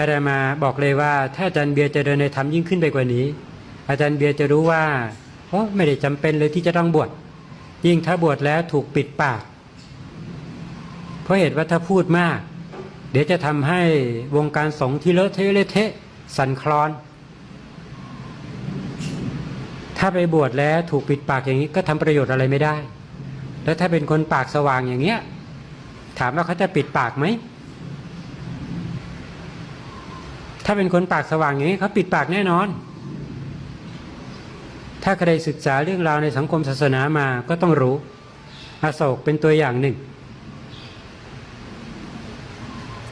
อาจารย์มาบอกเลยว่า ถ้าอาจารย์เบียร์จะเดินในธรรมยิ่งขึ้นไปกว่านี้ อาจารย์เบียร์จะรู้ว่าโอ้ไม่ได้จำเป็นเลยที่จะต้องบวชยิ่งถ้าบวชแล้วถูกปิดปาก เพราะเหตุว่าถ้าพูดมาก เดี๋ยวจะทำให้วงการสงฆ์ที่เลอะเทะเละเทะสั่นคลอน ถ้าไปบวชแล้วถูกปิดปากอย่างนี้ก็ทำประโยชน์อะไรไม่ได้ แล้วถ้าเป็นคนปากสว่างอย่างเงี้ย ถามว่าเขาจะปิดปากไหม ถ้าเป็นคนปากสว่างอย่างนี้เขาปิดปากแน่นอน ถ้าใครศึกษาเรื่องราวในสังคมศาสนามาก็ต้องรู้อโศกเป็นตัวอย่างหนึ่ง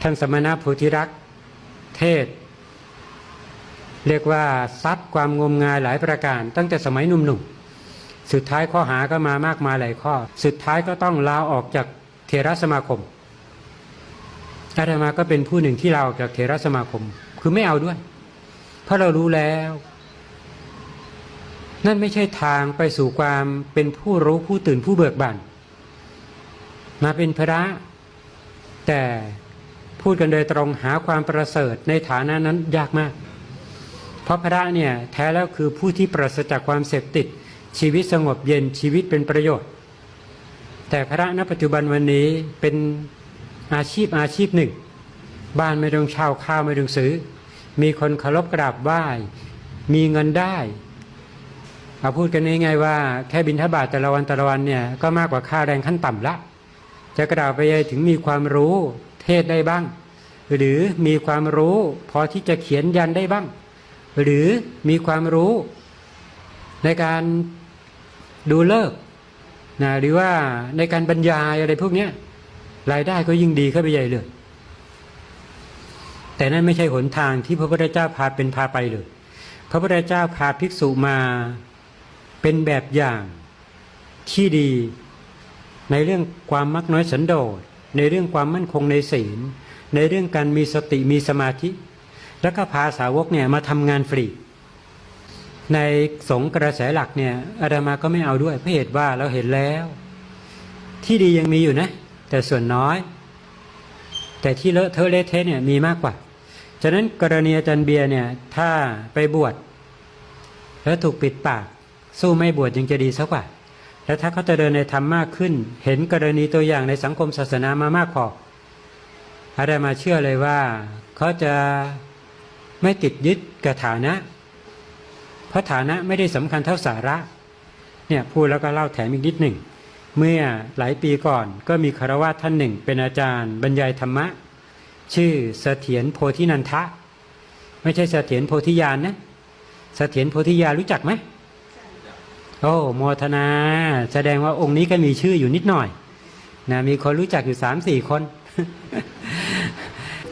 ท่านสมณะโพธิรักษ์เทศ เรียกว่าซัดความงมงายหลายประการ ตั้งแต่สมัยหนุ่มๆ สุดท้ายข้อหาก็มามากมายหลายข้อ สุดท้ายก็ต้องลาออกจากเทรสมาคมอาตมาก็เป็นผู้หนึ่งที่ลาออกจากเทรสมาคม คือไม่เอาด้วย เพราะเรารู้แล้ว นั่นไม่ใช่ทางไปสู่ความเป็นผู้รู้ผู้ตื่นผู้เบิกบานมาเป็นพระ แต่พูดกันโดยตรงหาความประเสริฐในฐานะนั้นยากมาก เพราะพระเนี่ยแท้แล้วคือผู้ที่ปราศจากความเสพติด ชีวิตสงบเย็นชีวิตเป็นประโยชน์ แต่พระณปัจจุบันวันนี้เป็นอาชีพอาชีพหนึ่ง บ้านไม่ต้องเช่าข้าวไม่ต้องซื้อ มีคนเคารพกราบไหว้มีเงินได้เอาพูดกันง่ายๆว่าแค่บินทบาทแต่ละวันแต่ละวันเนี่ยก็มากกว่าค่าแรงขั้นต่ำละ จะกล่าวไปถึงมีความรู้เทศได้บ้าง หรือมีความรู้ พอที่จะเขียนยันได้บ้าง หรือมีความรู้ในการดูเลิกนะหรือว่าในการบรรยายอะไรพวกเนี้ยรายได้ก็ยิ่งดีเข้าไปใหญ่เลย แต่นั่นไม่ใช่หนทางที่พระพุทธเจ้าพาเป็นพาไปเลย พระพุทธเจ้าพาภิกษุมาเป็นแบบอย่างที่ดีในเรื่องความมักน้อยสันโดษในเรื่องความมั่นคงในศีล ในเรื่องการมีสติมีสมาธิ แล้วก็พาสาวกเนี่ยมาทำงานฟรี ในสงกระแสหลักเนี่ยอาดามาก็ไม่เอาด้วยเพราะเหตุว่าเราเห็นแล้ว ที่ดียังมีอยู่นะ แต่ส่วนน้อย แต่ที่เลอะเทอะเละเทะเนี่ยมีมากกว่า ฉะนั้นกรณีอาจารย์เบียร์เนี่ย ถ้าไปบวชแล้วถูกปิดปาก สู้ไม่บวชยังจะดีสักกว่า แล้วถ้าเขาจะเดินในธรรมมากขึ้น เห็นกรณีตัวอย่างในสังคมศาสนามามากพออาดามาเชื่อเลยว่าเขาจะไม่ติดยึดกับฐานะ เพราะฐานะไม่ได้สำคัญเท่าสาระ เนี่ยพูดแล้วก็เล่าแถมอีกนิดหนึ่ง เมื่อหลายปีก่อนก็มีคารวะท่านหนึ่ง เป็นอาจารย์บรรยายธรรมะ ชื่อเสถียรโพธินันทะ ไม่ใช่เสถียรโพธิญาณนะเสถียรโพธิญาณรู้จักไหมโอ้โมทนา แสดงว่าองค์นี้ก็มีชื่ออยู่นิดหน่อยนะมีคนรู้จักอยู่สามสี่คน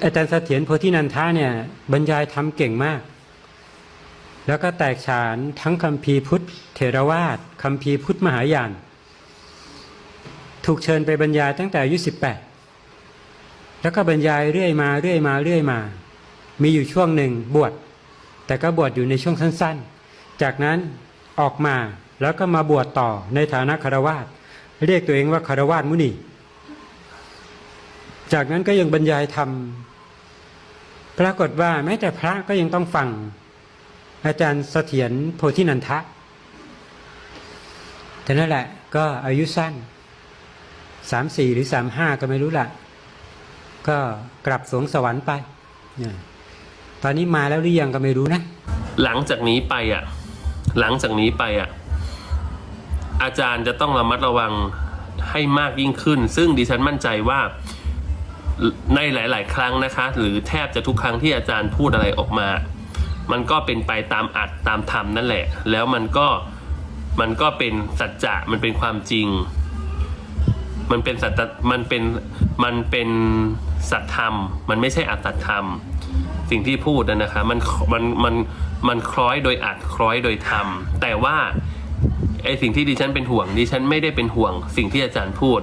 อาจารย์เสถียรโพธินันทะเนี่ย บรรยายธรรมเก่งมาก แล้วก็แตกฉานทั้งคัมภีร์พุทธเถรวาทคัมภีร์พุทธมหายาน ถูกเชิญไปบรรยายตั้งแต่อายุสิบแปด แล้วก็บรรยายเรื่อยมาเรื่อยมาเรื่อยมา มีอยู่ช่วงหนึ่งบวชแต่ก็บวชอยู่ในช่วงสั้น ๆ จากนั้นออกมาแล้วก็มาบวชต่อในฐานะคารวาสเรียกตัวเองว่าคารวาสมุนีจากนั้นก็ยังบรรยายธรรมปรากฏว่าแม้แต่พระก็ยังต้องฟัง อาจารย์เสถียรโพธินันทะแต่นั่นแหละก็อายุสั้นสามสี่หรือสามห้าก็ไม่รู้ละ ก็กลับสวงสวรรค์ไป ตอนนี้มาแล้วหรือยังก็ไม่รู้นะ หลังจากนี้ไปอะ หลังจากนี้ไปอะ อาจารย์จะต้องระมัดระวังให้มากยิ่งขึ้น ซึ่งดิฉันมั่นใจว่าในหลาย ๆ ครั้งนะคะ หรือแทบจะทุกครั้งที่อาจารย์พูดอะไรออกมา มันก็เป็นไปตามอัดตามธรรมนั่นแหละ แล้วมันก็มันก็เป็นสัจจะมันเป็นความจริง มันเป็นสัจมันเป็นมันเป็น สัจธรรม มันไม่ใช่อัตตธรรม สิ่งที่พูดนะนะคะมันมันมันมันคล้อยโดยอัดคล้อยโดยธรรม แต่ว่าไอสิ่งที่ดิฉันเป็นห่วงดิฉันไม่ได้เป็นห่วง สิ่งที่อาจารย์พูด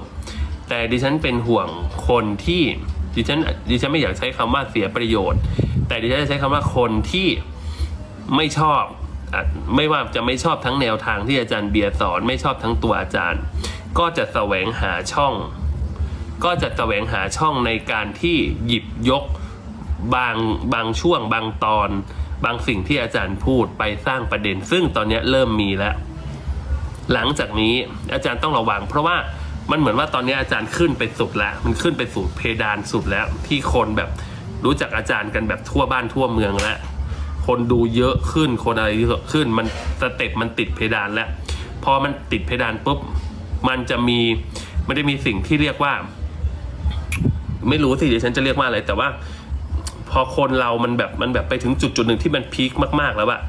แต่ดิฉันเป็นห่วงคนที่ดิฉันดิฉันไม่อยากใช้คำว่าเสียประโยชน์ แต่ดิฉันจะใช้คำว่าคนที่ไม่ชอบไม่ว่าจะไม่ชอบทั้งแนวทางที่อาจารย์เบียร์สอน ไม่ชอบทั้งตัวอาจารย์ ก็จะแสวงหาช่อง ก็จะแสวงหาช่องในการที่หยิบยกบางบางช่วงบางตอน บางสิ่งที่อาจารย์พูดไปสร้างประเด็น ซึ่งตอนนี้เริ่มมีแล้ว หลังจากนี้อาจารย์ต้องระวัง เพราะว่ามันเหมือนว่าตอนนี้อาจารย์ขึ้นไปสุดแล้ว มันขึ้นไปสู่เพดานสุดแล้ว ที่คนแบบรู้จักอาจารย์กันแบบทั่วบ้านทั่วเมืองแล้วคนดูเยอะขึ้นคนอะไรเยอะขึ้นมันสเต็ปมันติดเพดานแล้ว พอมันติดเพดานปุ๊บมันจะมีมันจะมีสิ่งที่เรียกว่า ไม่รู้สิเดี๋ยวฉันจะเรียกว่าอะไร แต่ว่า พอคนเรามันแบบมันแบบไปถึงจุดจุดหนึ่งที่มันพีคมาก ๆ แล้วอะ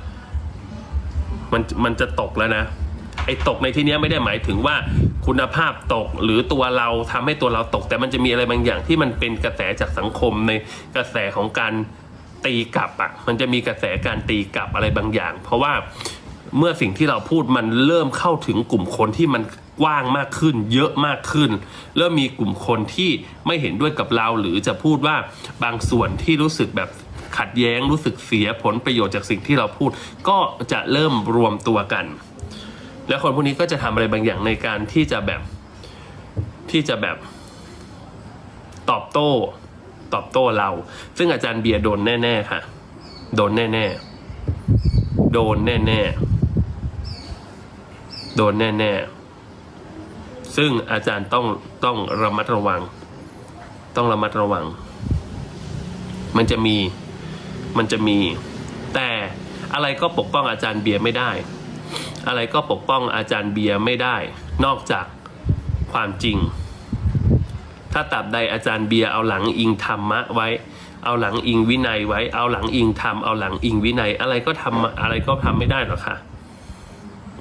มันมันจะตกแล้วนะ ไอ้ตกในที่เนี้ยไม่ได้หมายถึงว่าคุณภาพตกหรือตัวเราทำให้ตัวเราตก แต่มันจะมีอะไรบางอย่างที่มันเป็นกระแสจากสังคมในกระแสของการตีกลับอะ มันจะมีกระแสการตีกลับอะไรบางอย่าง เพราะว่า เมื่อสิ่งที่เราพูดมันเริ่มเข้าถึงกลุ่มคนที่มันกว้างมากขึ้น เยอะมากขึ้น เริ่มมีกลุ่มคนที่ไม่เห็นด้วยกับเรา หรือจะพูดว่าบางส่วนที่รู้สึกแบบขัดแย้งรู้สึกเสียผลประโยชน์จากสิ่งที่เราพูด ก็จะเริ่มรวมตัวกัน แล้วคนพวกนี้ก็จะทำอะไรบางอย่างในการที่จะแบบที่จะแบบตอบโต้ ตอบโต้เรา ซึ่งอาจารย์เบียร์โดนแน่ ๆ ค่ะ โดนแน่ ๆ โดนแน่ ๆ โดนแน่ๆ ซึ่งอาจารย์ต้องต้องระมัดระวัง ต้องระมัดระวัง มันจะมีมันจะมี แต่อะไรก็ปกป้องอาจารย์เบียร์ไม่ได้ อะไรก็ปกป้องอาจารย์เบียร์ไม่ได้ นอกจากความจริง ถ้าตราบใดอาจารย์เบียร์เอาหลังอิงธรรมะไว้ เอาหลังอิงวินัยไว้ เอาหลังอิงธรรม เอาหลังอิงวินัย อะไรก็ทำอะไรก็ทำไม่ได้หรอกค่ะ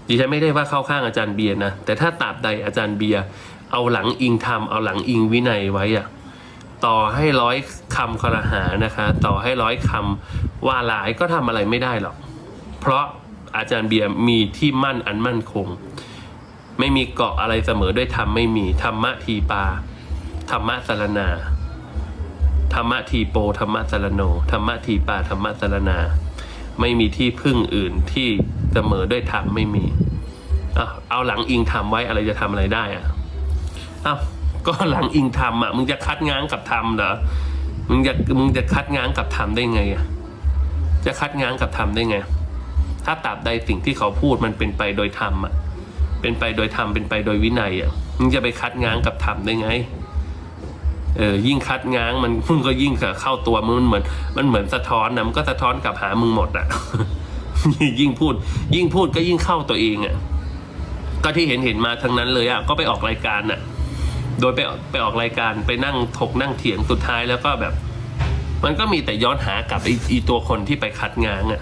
ดิฉันไม่ได้ว่าเข้าข้างอาจารย์เบียร์นะ แต่ถ้าตราบใดอาจารย์เบียร์เอาหลังอิงธรรมเอาหลังอิงวินัยไว้อะต่อให้ร้อยคำคอรหานะคะ ต่อให้ร้อยคำว่าหลายก็ทำอะไรไม่ได้หรอก เพราะอาจารย์เบียร์มีที่มั่นอันมั่นคง ไม่มีเกาะอะไรเสมอด้วยธรรมไม่มีธรรมะทีปาธรรมะสารนาธรรมะทีโปธรรมะสารโนธรรมะทีปาธรรมะสารนา ไม่มีที่พึ่งอื่นที่ เสมอด้วยธรรมไม่มีเอาเอาหลังอิงธรรมไว้อะไรจะทำอะไรได้อะเอาก็หลังอิงธรรมอะมึงจะคัดง้างกับธรรมเหรอมึงจะมึงจะคัดง้างกับธรรมได้ไงอะจะคัดง้างกับธรรมได้ไง ถ้าตราบใดสิ่งที่เขาพูดมันเป็นไปโดยธรรมอะเป็นไปโดยธรรมเป็นไปโดยวินัยอะมึงจะไปคัดง้างกับธรรมได้ไงเออยิ่งคัดง้างมันมึงก็ยิ่งเข้าตัวมึงมันเหมือน มันเหมือนสะท้อนนะมันก็สะท้อนกลับหามึงหมดอะ ยิ่งพูด ยิ่งพูดก็ยิ่งเข้าตัวเองอะก็ที่เห็นเห็นมาทั้งนั้นเลยอะก็ไปออกรายการอะ โดยไปไปออกรายการไปนั่งถกนั่งเถียงสุดท้ายแล้วก็แบบ มันก็มีแต่ย้อนหากับไอ้อีตัวคนที่ไปคัดง้างอะ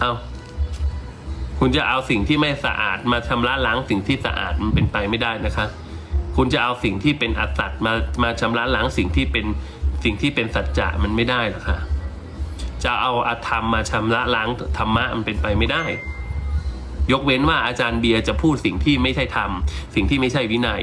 เอาคุณจะเอาสิ่งที่ไม่สะอาดมาชำระล้างสิ่งที่สะอาดมันเป็นไปไม่ได้นะคะ คุณจะเอาสิ่งที่เป็นอัตตัดมามาชำระล้างสิ่งที่เป็น สิ่งที่เป็นสัจจะมันไม่ได้หรอกค่ะ จะเอาอธรรมมาชำระล้างธรรมะมันเป็นไปไม่ได้ ยกเว้นว่าอาจารย์เบียร์จะพูดสิ่งที่ไม่ใช่ธรรม สิ่งที่ไม่ใช่วินัย